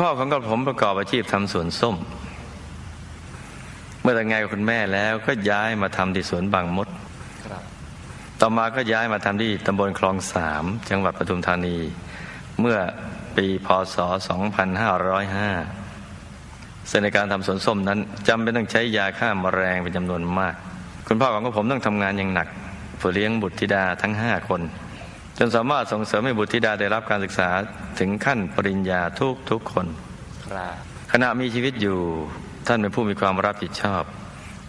พ่อของกับผมประกอบอาชีพทำสวนส้ม เมื่อแต่งงานกับคุณแม่แล้วก็ย้ายมาทำที่สวนบางมด ต่อมาก็ย้ายมาทำที่ตำบลคลองสามจังหวัดปทุมธานี เมื่อปีพศ 2505ซึ่งในการทำสวนส้มนั้นจำเป็นต้องใช้ยาฆ่าแมลงเป็นจำนวนมาก คุณพ่อของผมต้องทำงานอย่างหนักเพื่อเลี้ยงบุตรธิดาทั้ง5คน จนสามารถส่งเสริมให้บุตรธิดาได้รับการศึกษาถึงขั้นปริญญาทุกทุกๆคนครับขณะมีชีวิตอยู่ท่านเป็นผู้มีความรับผิดชอบ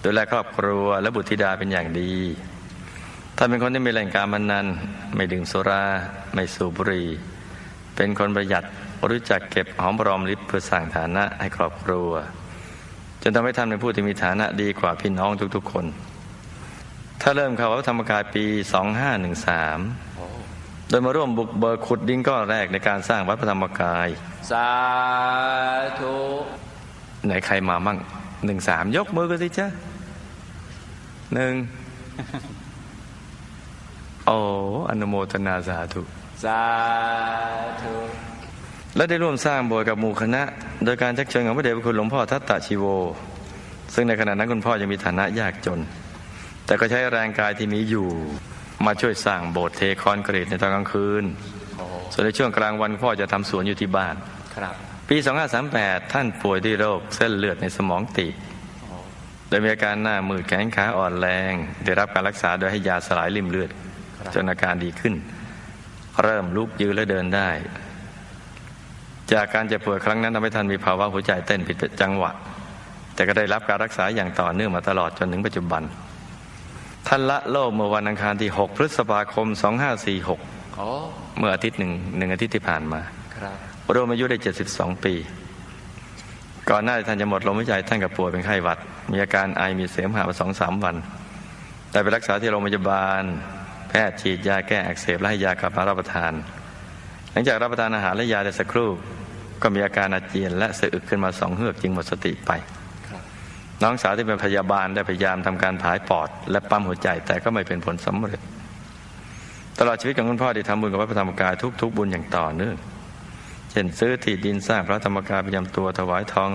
ดูแลครอบครัวและบุตรธิดาเป็นอย่างดี ท่านเป็นคนที่ไม่เล่นการพนัน ไม่ดื่มสุรา ไม่สูบบุหรี่ เป็นคนประหยัดรู้จักเก็บหอมรอมริบเพื่อสร้างฐานะให้ครอบครัว จนทำให้ท่านเป็นผู้ที่มีฐานะดีกว่าพี่น้องทุกๆคน ถ้าเริ่มเข้าวัดธรรมกายปี 2513 โอ้โดยมาร่วมบุกเบิกขุดดินก้อนแรกในการสร้างวัดพระธรรมกาย สาธุไหนใครมามั่งหนึ่งสามยกมือกันสิจ้าหนึ่งโอ้อนุโมทนาสาธุ สาธุ และได้ร่วมสร้างโบสถ์กับหมู่คณะ โดยการชักชวนของพระเดชพระคุณหลวงพ่อทัตตาชีโว ซึ่งในขณะนั้นคุณพ่อยังมีฐานะยากจน แต่ก็ใช้แรงกายที่มีอยู่ มาช่วยสร้างโบสถ์เทคอนกรีตในตอนกลางคืนโอ้ส่วนในช่วงกลางวันคุณพ่อจะทำสวนอยู่ที่บ้านครับ ปี 2538 ท่านป่วยด้วยโรคเส้นเลือดในสมองตีบโอ้โดยมีอาการหน้ามืดแขนขาอ่อนแรง ได้รับการรักษาโดยให้ยาสลายริ่มเลือด จนอาการดีขึ้น เริ่มลุกยืนและเดินได้ จากการเจ็บป่วยครั้งนั้นทำให้ท่านมีภาวะหัวใจเต้นผิดจังหวะ แต่ก็ได้รับการรักษาอย่างต่อเนื่องมาตลอดจนถึงปัจจุบัน ท่านละโลกเมื่อวันอังคารที่ 6 พฤษภาคม 2546โอ้เมื่ออาทิตย์หนึ่งหนึ่งอาทิตย์ที่ผ่านมาครับรวมอายุได้ 72 ปี ก่อนหน้าที่ท่านจะหมดลมหายใจท่านกับป่วยเป็นไข้หวัด มีอาการไอมีเสมหะมาสองสามวัน แต่ไปรักษาที่โรงพยาบาล แพทย์ฉีดยาแก้อักเสบและให้ยากลับมารับประทาน หลังจากรับประทานอาหารและยาได้สักครู่ ก็มีอาการอาเจียนและสะอึกขึ้นมาสองเฮือกจึงหมดสติไปครับ น้องสาวที่เป็นพยาบาลได้พยายามทำการผายปอด และปั๊มหัวใจแต่ก็ไม่เป็นผลสำเร็จ ตลอดชีวิตของคุณพ่อได้ทำบุญกับวัดพระธรรมกายทุกๆบุญอย่างต่อเนื่องเช่นซื้อที่ดินสร้างพระธรรมกายประจำตัวถวายทอง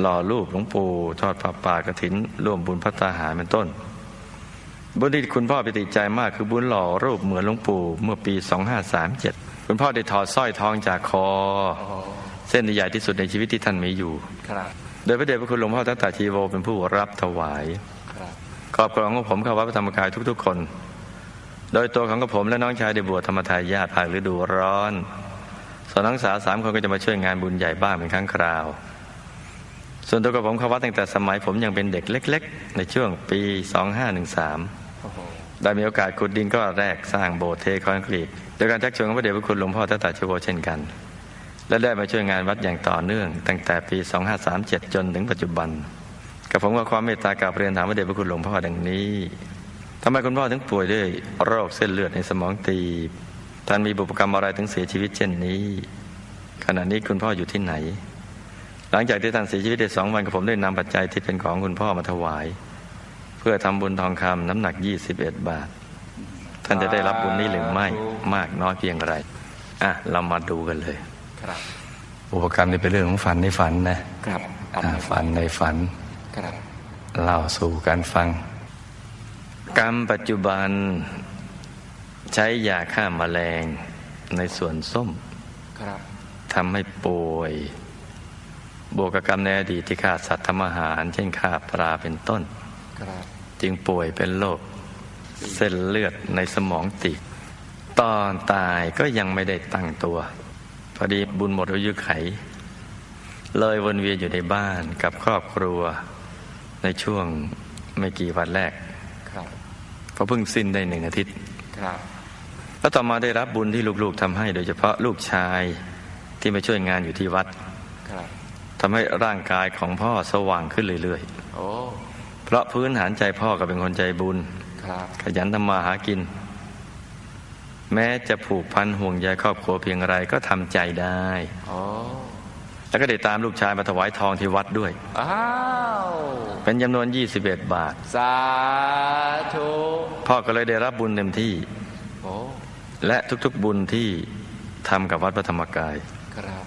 หล่อรูปหลวงปู่ทอดผ้าป่ากฐิน ร่วมบุญพัฒนาหารเป็นต้น บุญที่คุณพ่อปิติใจมากคือบุญหล่อรูปเหมือนหลวงปู่เมื่อปี 2537 คุณพ่อได้ถอดสร้อยทองจากคอ เส้นใหญ่ที่สุดในชีวิตที่ท่านมีอยู่ครับ ดยพระเดชพระคุณหลวงพ่อทัตตาชีโวเป็นผู้รับถวายครับครอบครัวของผมเข้าวัดพระธรรมกายทุก ๆ คน โดยตัวของกระผมและน้องชายได้บวชธรรมทายาทภาคฤดูร้อนส่วนน้องสาวสามคนก็จะมาช่วยงานบุญใหญ่บ้างเป็นครั้งคราว ส่วนตัวกับผมเข้าวัดตั้งแต่สมัยผมยังเป็นเด็กเล็ก ๆ ในช่วงปี 2513 ได้มีโอกาสขุดดินก็แรกสร้างโบสถ์เทคอนกรีตโดยการชักชวนของพระเดชพระคุณหลวงพ่อทัตตาชีโวเช่นกัน และได้มาช่วยงานวัดอย่างต่อเนื่อง ตั้งแต่ปี 2537 จนถึงปัจจุบันกับผมก็ความเมตตากราบเรียนถามพระเดชพระคุณหลวงพ่อดังนี้ทำไมคุณพ่อถึงป่วยด้วยโรคเส้นเลือดในสมองตีบท่านมีบุพกรรมอะไรถึงเสียชีวิตเช่นนี้ ขณะนี้คุณพ่ออยู่ที่ไหน หลังจากที่ท่านเสียชีวิตได้สองวันกับผมได้นำปัจจัยที่เป็นของคุณพ่อมาถวาย เพื่อทำบุญทองคำน้ำหนัก 21 บาท ท่านจะได้รับบุญนี้หรือไม่มากน้อยเพียงไรอะเรามาดูกันเลย ครับอุปกรรมนี่เป็นเรื่องของฝันในฝันนะครับอ่าฝันในฝันครับเล่าสู่กันฟัง กรรมปัจจุบันใช้ยาฆ่ามาแมลงในส่วนส้มครับทำให้ป่วยบวกกับกรรมในอดีตที่ฆ่าสัตว์ทำอาหาร เช่นฆ่าปลาเป็นต้นครับจึงป่วยเป็นโรคเส้นเลือดในสมองตีบตอนตายก็ยังไม่ได้ตั้งตัวพ อดีบุญหมดอายุไข เลยวนเวียนอยู่ในบ้านกับครอบครัวในช่วงไม่กี่วันแรกครับเพราะเพิ่งสิ้นได้หนึ่งอาทิตย์ครับแล้วต่อมาได้รับบุญที่ลูกๆทำให้ โดยเฉพาะลูกชายที่มาช่วยงานอยู่ที่วัดครับทำให้ร่างกายของพ่อสว่างขึ้นเรื่อยโอ้ๆเพราะพื้นฐานใจพ่อก็เป็นคนใจบุญครับขยันทำมาหากิน แม้จะผูกพันห่วงใยครอบครัวเพียงไรก็ทำใจได้โอ้แล้วก็ได้ตามลูกชายมาถวายทองที่วัดด้วย อ้าว เป็นจำนวน 21 บาท สาธุ พ่อก็เลยได้รับบุญเต็มที่โอ้และทุกๆบุญที่ทำกับวัดพระธรรมกาย ครับ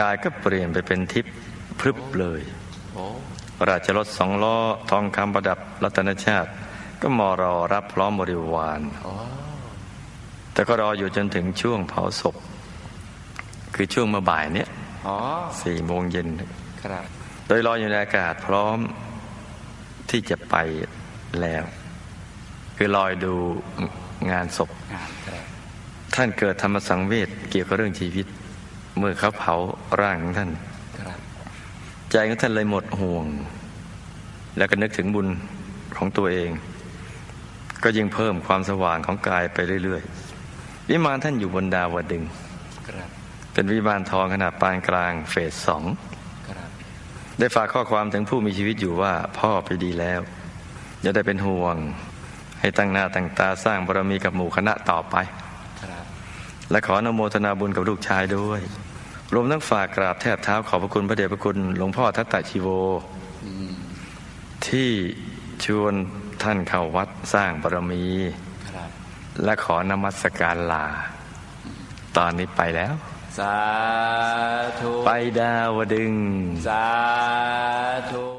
กายก็เปลี่ยนไปเป็นทิพย์พรึบเลยโอ้ราชรถสองล้อทองคำประดับรัตนชาติ ก็มารอรับพร้อมบริวารโอ้ แต่ก็รออยู่จนถึงช่วงเผาศพ คือช่วงเมื่อบ่ายเนี้ยอ๋อสี่โมงเย็นครับโดยลอยอยู่ในอากาศพร้อมที่จะไปแล้ว คือลอยดูงานศพงานครับท่านเกิดธรรมสังเวชเกี่ยวกับเรื่องชีวิต เมื่อเขาเผาร่างของท่านครับใจของท่านเลยหมดห่วง แล้วก็นึกถึงบุญของตัวเอง ก็ยิ่งเพิ่มความสว่างของกายไปเรื่อยๆ วิมานท่านอยู่บนดาวดึงส์ครับเป็นวิมานทองขนาดปานกลางเฟสสองครับได้ฝากข้อความถึงผู้มีชีวิตอยู่ว่าพ่อไปดีแล้ว อย่าได้เป็นห่วง ให้ตั้งหน้าตั้งตาสร้างบารมีกับหมู่คณะต่อไปครับและขออนุโมทนาบุญกับลูกชายด้วย รวมทั้งฝากกราบแทบเท้าขอบพระคุณพระเดชพระคุณหลวงพ่อทัตตะชีโวอืมที่ชวนท่านเข้าวัดสร้างบารมีครับ และขอนมัสการลา ตอนนี้ไปแล้ว สาธุ ไปดาวดึงส์สาธุ